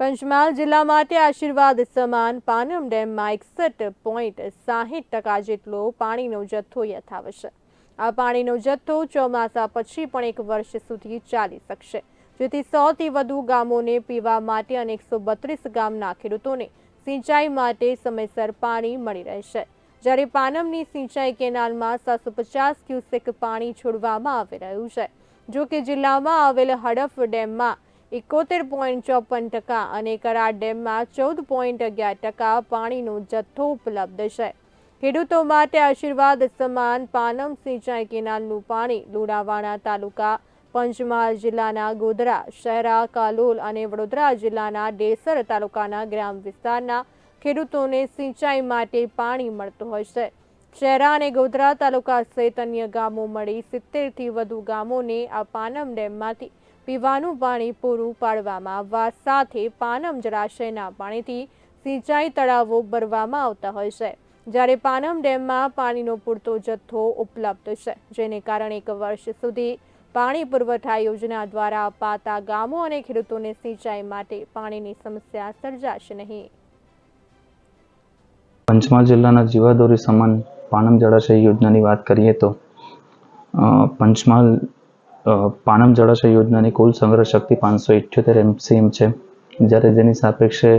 પંચમહાલ જિલ્લા માટે આશીર્વાદ સમાન પાનમ ડેમમાં એકસઠ પોઈન્ટ સાહીઠ ટકા જેટલો પાણીનો જથ્થો યથાવશે આ પાણીનો જથ્થો ચોમાસા પછી પણ એક વર્ષ સુધી ચાલી શકશે. જેથી સોથી વધુ ગામોને પીવા માટે અને એકસો બત્રીસ ગામના ખેડૂતોને સિંચાઈ માટે સમયસર પાણી મળી રહેશે. જ્યારે પાનમની સિંચાઈ કેનાલમાં સાતસો પચાસ ક્યુસેક પાણી છોડવામાં આવી રહ્યું છે. જો કે જિલ્લામાં આવેલ હડફ ડેમમાં એકોતેર પોઈન્ટ ચોપન ટકા અને કરા ડેમમાં ચૌદ પોઈન્ટ અગિયાર ટકા પાણીનો જથ્થો ઉપલબ્ધ છે. ખેડૂતો માટે આશીર્વાદ સમાન પાનમ સિંચાઈ કેનાલનું પાણી લુણાવાડા તાલુકા, પંચમહાલ જિલ્લાના ગોધરા, શહેરા, કાલોલ અને વડોદરા જિલ્લાના ડેસર તાલુકાના ગ્રામ વિસ્તારના ખેડૂતોને સિંચાઈ માટે પાણી મળતું હોય છે. શહેરા અને ગોધરા તાલુકા સહિત અન્ય ગામો મળી સિત્તેરથી વધુ ગામોને આ પાનમ ડેમમાંથી પીવાનું પાણી પૂરું પાડવામાં આવવા સાથે પાનમ જળાશયના પાણીથી સિંચાઈ તળાવો ભરવામાં આવતા હોય છે. જ્યારે પાનમ ડેમમાં પાણીનો પૂરતો જથ્થો ઉપલબ્ધ છે, જેને કારણે એક વર્ષ સુધી પાણી પુરવઠા યોજના દ્વારા અપાતા ગામો અને ખેડૂતોને સિંચાઈ માટે પાણીની સમસ્યા સર્જાશે નહીં. પંચમહાલ જિલ્લાના જીવાદોરી સમાન પાનમ જળાશય યોજનાની વાત કરીએ તો પંચમહાલ પાનમ જળાશય યોજનાની કુલ સંગ્રહ શક્તિ પાંચસો ઇઠ્યોતેર એમસીએમ છે. જ્યારે જેની સાપેક્ષે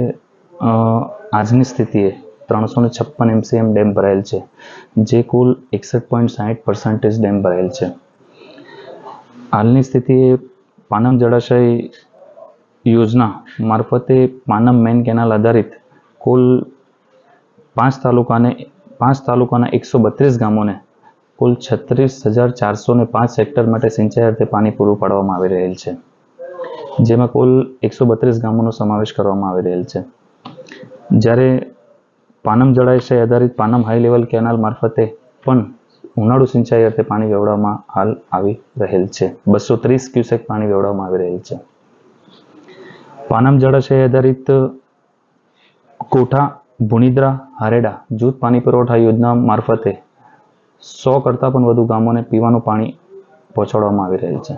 આજની સ્થિતિએ ત્રણસો ને છપ્પન એમસીએમ ડેમ ભરાયેલ છે, જે કુલ એકસઠ પોઈન્ટ સાહીઠ પર્સન્ટેજ ડેમ ભરાયેલ છે. હાલની સ્થિતિએ પાનમ જળાશય યોજના મારફતે પાનમ મેન કેનાલ આધારિત કુલ પાંચ તાલુકાને, પાંચ તાલુકાના એકસો બત્રીસ ગામોને કુલ છત્રીસ હજાર ચારસો ને પાંચ હેક્ટર માટે સિંચાઈ અર્થે પાણી પૂરું પાડવામાં આવી રહેલ છે. જેમાં કુલ એકસો બત્રીસ ગામોનો સમાવેશ કરવામાં આવી રહેલ છે. જ્યારે પાનમ જળાશય આધારિત પાનમ હાઈ લેવલ કેનાલ મારફતે પણ ઉનાળુ સિંચાઈ અર્થે પાણી વેવડાવવામાં હાલ આવી રહેલ છે. બસો ત્રીસ ક્યુસેક પાણી વેવડાવવામાં આવી રહેલ છે. પાનમ જળાશય આધારિત કોઠા, ભુણિદ્રા, હારેડા જૂથ પાણી પુરવઠા યોજના મારફતે સો કરતાં પણ વધુ ગામોને પીવાનું પાણી પહોંચાડવામાં આવી રહ્યું છે.